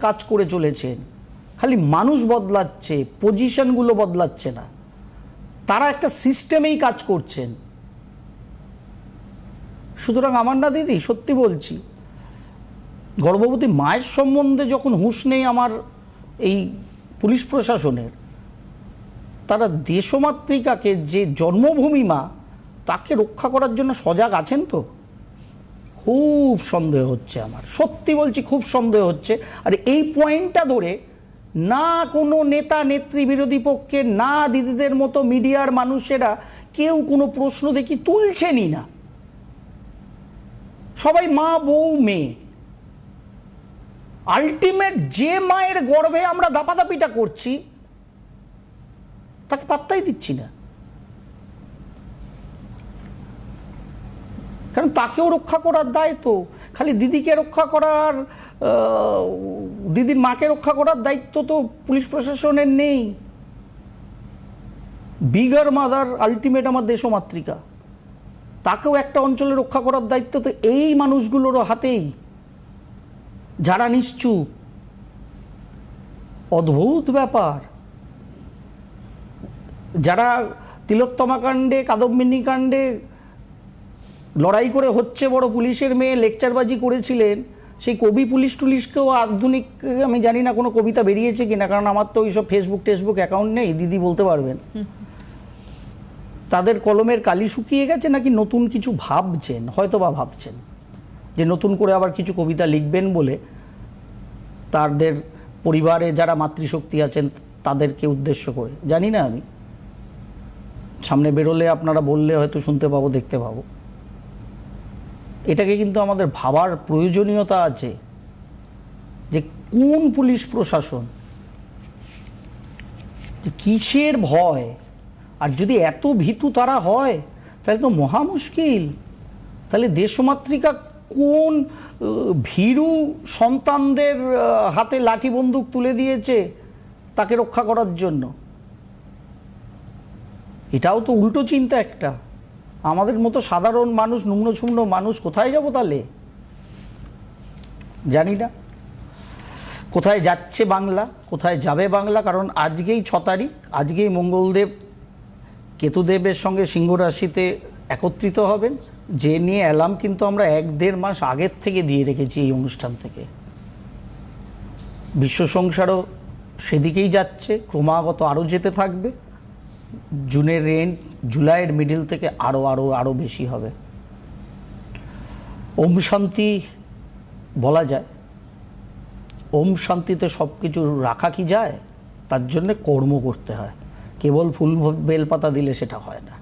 কাজ করে চলেছেন খালি মানুষ বদলাচ্ছে পজিশনগুলো বদলাচ্ছে না। তারা একটা সিস্টেমেই কাজ করছেন। সুতরাং আমার না দিদি, সত্যি বলছি, গর্ভবতী মায়ের সম্বন্ধে যখন হুঁশ নেই আমার এই পুলিশ প্রশাসনের, তারা দেশমাতৃকাকে যে জন্মভূমি মা, তাকে রক্ষা করার জন্য সজাগ আছেন তো? খুব সন্দেহ হচ্ছে আমার। সত্যি বলছি খুব সন্দেহ হচ্ছে। আর এই পয়েন্টটা ধরে না কোনো নেতা, নেত্রী, বিরোধী পক্ষে, না দিদিদের মতো মিডিয়ার মানুষেরা কেউ কোনো প্রশ্ন দেখি তুলছেনই না। সবাই মা, বউ, মেয়ে। আলটিমেট যে মায়ের গর্ভে আমরা দাপাদাপিটা করছি, তাকে পাত্তাই দিচ্ছি না। কারণ তাকেও রক্ষা করার দায় তো খালি দিদিকে রক্ষা করার দিদির মাকে রক্ষা করার দায়িত্ব তো পুলিশ প্রশাসনের নেই। বিগার মাদার আলটিমেট আমার দেশমাতৃকা। তাকেও একটা অঞ্চলে রক্ষা করার দায়িত্ব তো এই মানুষগুলোরও হাতেই। যারা নিশ্চুপ। অদ্ভুত ব্যাপার। যারা তিলোত্তমা কাণ্ডে, কাদম্বিনী কাণ্ডে লড়াই করে হচ্ছে বড় পুলিশের মেয়ে, লেকচারবাজি করেছিলেন। সেই কবি পুলিশ টুলিশকেও আধুনিক, আমি জানি না কোনো কবিতা বেরিয়েছে কিনা, কারণ আমার তো ওইসব ফেসবুক টেসবুক অ্যাকাউন্ট নেই, দিদি বলতে পারবেন। তাদের কলমের কালি শুকিয়ে গেছে নাকি নতুন কিছু ভাবছেন? হয়তো বা ভাবছেন। যে নতুন করে আবার কিছু কবিতা লিখবেন বলে তাদের পরিবারে যারা মাতৃশক্তি আছেন, তাদেরকে উদ্দেশ্য করে। জানি না আমি। সামনে বেরোলে আপনারা বললে হয়তো শুনতে পাবো, দেখতে পাবো। এটাকে কিন্তু আমাদের ভাবার প্রয়োজনীয়তা আছে যে কোন পুলিশ প্রশাসন কিসের ভয়? আর যদি এত ভীতু তারা হয়, তাহলে তো মহা মুশকিল। তাহলে দেশমাতৃকা কোন ভীরু সন্তানদের হাতে লাঠি বন্দুক তুলে দিয়েছে তাকে রক্ষা করার জন্য? এটাও তো উল্টো চিন্তা একটা। আমাদের মতো সাধারণ মানুষ নুম্নছুম্ন মানুষ কোথায় যাব তাহলে? জানি না। কোথায় যাচ্ছে বাংলা, কোথায় যাবে বাংলা? কারণ আজকেই ছ তারিখ, আজকেই মঙ্গলদেব, কেতুদেবের সঙ্গে সিংহ রাশিতে একত্রিত হবেন। যে নিয়ে অ্যালার্ম কিন্তু আমরা এক দেড় মাস আগের থেকে দিয়ে রেখেছি এই অনুষ্ঠান থেকে। বিশ্ব সংসারও সেদিকেই যাচ্ছে, ক্রমাগত আরও যেতে থাকবে। জুনের রেন্ট জুলাইয়ের মিডিল থেকে আরও আরও আরও বেশি হবে। ওম শান্তি বলা যায়। ওম শান্তিতে সব কিছু রাখা কি যায়? তার জন্যে কর্ম করতে হয়। কেবল ফুল বেলপাতা দিলে সেটা হয় না।